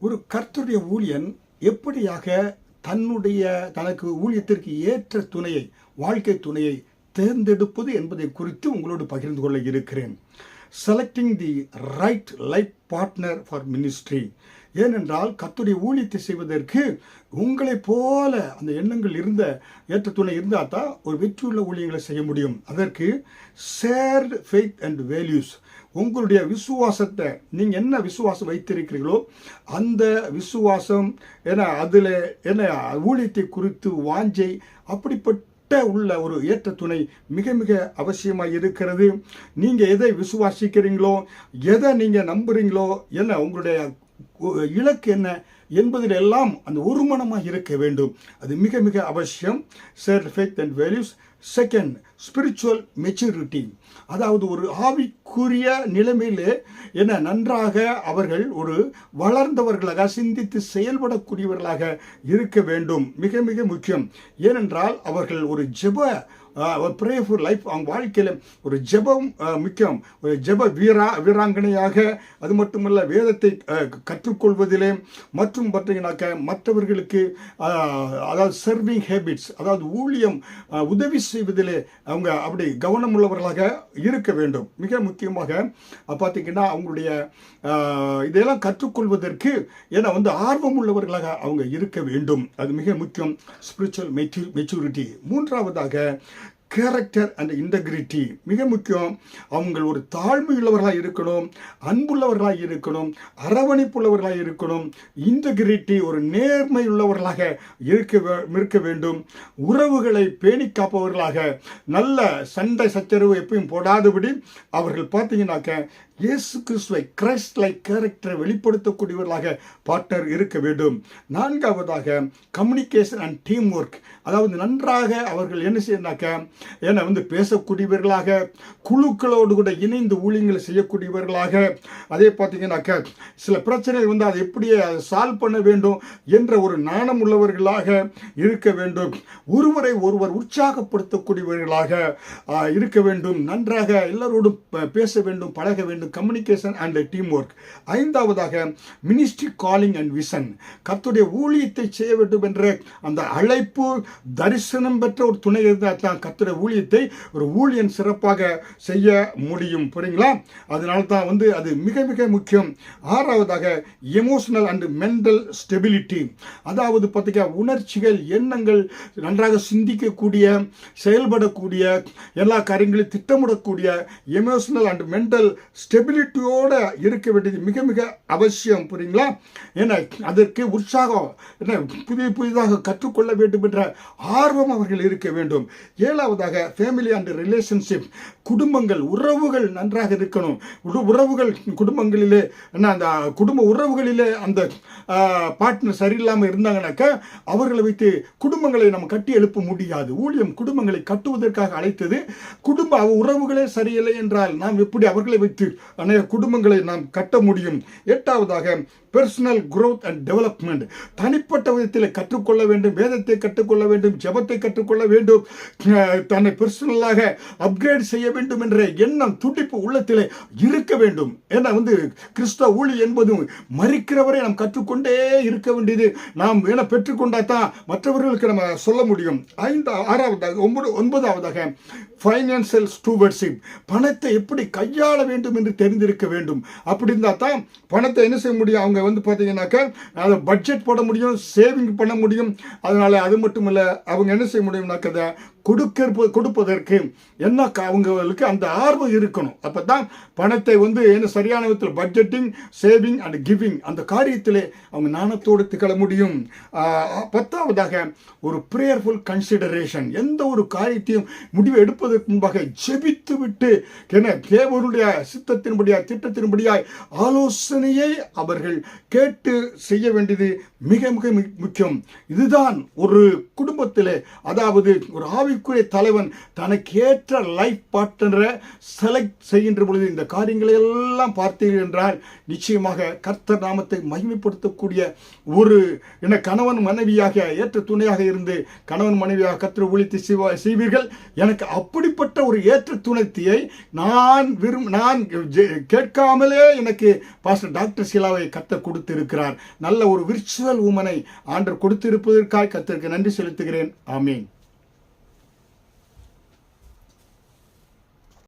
ஒரு கர்த்தருடைய ஊழியன் எப்படியாக தன்னுடைய தனக்கு ஊழியத்திற்கு ஏற்ற துணையை வாழ்க்கை துணையை தேர்ந்தெடுப்பது என்பதை குறித்து உங்களோடு பகிர்ந்து கொள்ள இருக்கிறேன். Selecting the right life partner for ministry ஏனென்றால் கத்துடைய ஊழியத்தை செய்வதற்கு உங்களைப் போல அந்த எண்ணங்கள் இருந்த ஏற்ற துணை இருந்தால் தான் ஒரு வெற்றியுள்ள ஊழியங்களை செய்ய முடியும். அதற்கு சேர்டு ஃபெய்த் அண்ட் வேல்யூஸ் உங்களுடைய விசுவாசத்தை நீங்கள் என்ன விசுவாசம் வைத்திருக்கிறீர்களோ அந்த விசுவாசம் ஏன்னா அதில் என்ன ஊழியத்தை குறித்து வாஞ்சை அப்படிப்பட்ட உள்ள ஒரு ஏற்ற துணை மிக மிக அவசியமாக இருக்கிறது. நீங்கள் எதை விசுவாசிக்கிறீங்களோ எதை நீங்கள் நம்புகிறீங்களோ என்ன உங்களுடைய இலக்கு என்ன? என்பதில் எல்லாம் அந்த ஒருமனமாக இருக்க வேண்டும். அது மிக மிக அவசியம். Share faith and values second spiritual maturity அதாவது ஒரு ஆவிக்குரிய நிலைமையிலே என்ன நன்றாக அவர்கள் ஒரு வளர்ந்தவர்களாக சிந்தித்து செயல்படக்கூடியவர்களாக இருக்க வேண்டும். மிக மிக முக்கியம். ஏனென்றால் அவர்கள் ஒரு ஜெப ஒரு ப்ரேஃபுல் லைஃப் அவங்க வாழ்க்கையில் ஒரு ஜெபம் முக்கியம். ஒரு ஜெப வீரா வீராங்கனையாக அது மட்டுமல்ல வேதத்தை கற்றுக்கொள்வதிலே மற்றும் பார்த்தீங்கன்னாக்க மற்றவர்களுக்கு அதாவது சர்விங் ஹேபிட்ஸ் அதாவது ஊழியம் உதவி செய்வதிலே அவங்க அப்படி கவனம் உள்ளவர்களாக இருக்க வேண்டும். மிக முக்கியமாக பார்த்தீங்கன்னா அவங்களுடைய இதையெல்லாம் கற்றுக்கொள்வதற்கு ஏன்னா வந்து ஆர்வம் உள்ளவர்களாக அவங்க இருக்க வேண்டும். அது மிக முக்கியம். ஸ்பிரிச்சுவல் மெச்சூ மெச்சூரிட்டி மூன்றாவதாக கேரக்டர் அண்ட் இன்டெகிரிட்டி மிக முக்கியம் அவங்க ஒரு தாழ்மையுள்ளவர்களாக இருக்கணும் அன்புள்ளவர்களாக இருக்கணும் அரவணைப்புள்ளவர்களாக இருக்கணும். இன்டெகிரிட்டி ஒரு நேர்மை உள்ளவர்களாக இருக்க இருக்க வேண்டும். உறவுகளை பேணி காப்பவர்களாக நல்ல சண்டை சச்சரவு எப்பயும் போடாதபடி அவர்கள் பார்த்தீங்கன்னாக்க இயேசு கிறிஸ்துவை கிரைஸ்ட் லைக் கேரக்டரை வெளிப்படுத்தக்கூடியவர்களாக பார்ட்னர் இருக்க வேண்டும். நான்காவதாக கம்யூனிகேஷன் அண்ட் டீம் ஒர்க் அதாவது நன்றாக அவர்கள் என்ன செய்யறாக்க ஏன்னா வந்து பேசக்கூடியவர்களாக குழுக்களோடு கூட இணைந்து ஊழியங்களை செய்யக்கூடியவர்களாக. அதே பார்த்தீங்கன்னாக்க சில பிரச்சனைகள் வந்து அதை எப்படி சால்வ் பண்ண வேண்டும் என்ற ஒரு நாணம் உள்ளவர்களாக இருக்க வேண்டும். ஒருவரை ஒருவர் உற்சாகப்படுத்தக்கூடியவர்களாக இருக்க வேண்டும். நன்றாக எல்லாரோடும் பேச வேண்டும் பழக வேண்டும். கம்யூனிகேஷன் அண்ட் டீம் ஒர்க் ஐந்தாவதாக மினிஸ்ட்ரி காலிங் அண்ட் விஷன் கத்துடைய ஊழியத்தை செய்ய வேண்டும் என்ற அந்த அழைப்பு தரிசனம் பெற்ற ஒரு துணை இருந்தால் தான் கத்துடைய ஊழியத்தை ஒரு ஊழியன் சிறப்பாக செய்ய முடியும். புரியுங்களா? அதனால தான் வந்து அது மிக மிக முக்கியம். ஆறாவதாக எமோஷனல் அண்ட் மென்டல் ஸ்டெபிலிட்டி அதாவது பார்த்தீங்கன்னா உணர்ச்சிகள் எண்ணங்கள் நன்றாக சிந்திக்கக்கூடிய செயல்படக்கூடிய எல்லா காரியங்களையும் திட்டமிடக்கூடிய எமோஷனல் அண்ட் மென்டல் ஸ்டெபிலிட்டியோட இருக்க வேண்டியது மிக மிக அவசியம். புரியுங்களா? ஏன்னா அதற்கு உற்சாகம் என்ன புதிய புதிதாக கற்றுக்கொள்ள வேண்டும் என்ற ஆர்வம் அவர்கள் இருக்க வேண்டும். ஏழாவது ஏழாவதாக ஃபேமிலி அண்ட் ரிலேஷன்ஷிப் குடும்பங்கள் உறவுகள் நன்றாக இருக்கணும். உறவுகள் குடும்பங்களிலே என்ன அந்த குடும்ப உறவுகளிலே அந்த பார்ட்னர் சரியில்லாமல் இருந்தாங்கனாக்கா அவர்களை வைத்து குடும்பங்களை நம்ம கட்டி எழுப்ப முடியாது. ஊழியம் குடும்பங்களை கட்டுவதற்காக அழைத்தது குடும்ப உறவுகளே சரியில்லை என்றால் நாம் எப்படி அவர்களை வைத்து அநேக குடும்பங்களை நாம் கட்ட முடியும்? எட்டாவதாக பெர்சனல் குரோத் அண்ட் டெவலப்மெண்ட் தனிப்பட்ட விதத்தில் கற்றுக்கொள்ள வேண்டும் வேதத்தை கற்றுக்கொள்ள வேண்டும் ஜபத்தை கற்றுக்கொள்ள வேண்டும். தன்னை பெர்சனலாக அப்கிரேட் செய்ய வேண்டும் என்ற எண்ணம் துடிப்பு உள்ளத்தில் இருக்க வேண்டும். ஏன்னா வந்து கிறிஸ்தவ ஊழி என்பதும் மறிக்கிறவரை நாம் கற்றுக்கொண்டே இருக்க வேண்டியது. நாம் வேண பெற்றுக்கொண்டா தான் மற்றவர்களுக்கு நம்ம சொல்ல முடியும். ஐந்து ஆறாவதாக ஒன்பது ஒன்பதாவதாக ஃபைனான்சியல் ஸ்டூவர்ஷிப் பணத்தை எப்படி கையாள வேண்டும் என்று தெரிந்திருக்க வேண்டும். அப்படி இருந்தால் தான் பணத்தை என்ன செய்ய முடியும்? அவங்க வந்து பார்த்தீங்கன்னாக்கா அதை பட்ஜெட் போட முடியும் சேவிங் பண்ண முடியும். அதனால் அது மட்டும் இல்லை அவங்க என்ன செய்ய முடியும்னாக்க அதை கொடுக்க கொடுப்பதற்கு என்ன அவங்களுக்கு அந்த ஆர்வம் இருக்கணும். அப்போ தான் பணத்தை வந்து என்ன சரியான விதத்தில் பட்ஜெட்டிங் சேவிங் அண்ட் கிவிங் அந்த காரியத்திலே அவங்க நாணத்தோடு திகழ முடியும். பத்தாவதாக ஒரு ப்ரேயர்ஃபுல் கன்சிடரேஷன் எந்த ஒரு காரியத்தையும் முடிவு எடுப்பதற்கு முன்பாக ஜெபித்து விட்டு என தேவருடைய சித்தத்தின்படியாய் திட்டத்தின்படியாய் ஆலோசனையை அவர்கள் கேட்டு செய்ய வேண்டியது மிக மிக முக்கியம். இதுதான் ஒரு குடும்பத்தில் அதாவது ஒரு ஆவி ஆவிக்குரிய தலைவன் தனக்கேற்ற லைஃப் பார்ட்னரை செலக்ட் செய்கின்ற பொழுது இந்த காரியங்களை எல்லாம் பார்த்தீர்கள் என்றால் நிச்சயமாக கர்த்தர் நாமத்தை மகிமைப்படுத்தக்கூடிய ஒரு என கணவன் மனைவியாக ஏற்ற துணையாக இருந்து கணவன் மனைவியாக கர்த்தர் ஒழித்து செய்வீர்கள். எனக்கு அப்படிப்பட்ட ஒரு ஏற்ற துணைத்தியை நான் விரும் நான் ஜெ- கேட்காமலே எனக்கு பாஸ்டர் டாக்டர் சிலாவை கர்த்தர் கொடுத்திருக்கிறார். நல்ல ஒரு விர்ச்சுவல் உமனை ஆண்டர் கொடுத்திருப்பதற்காக கர்த்தருக்கு நன்றி செலுத்துகிறேன். ஆமீன்.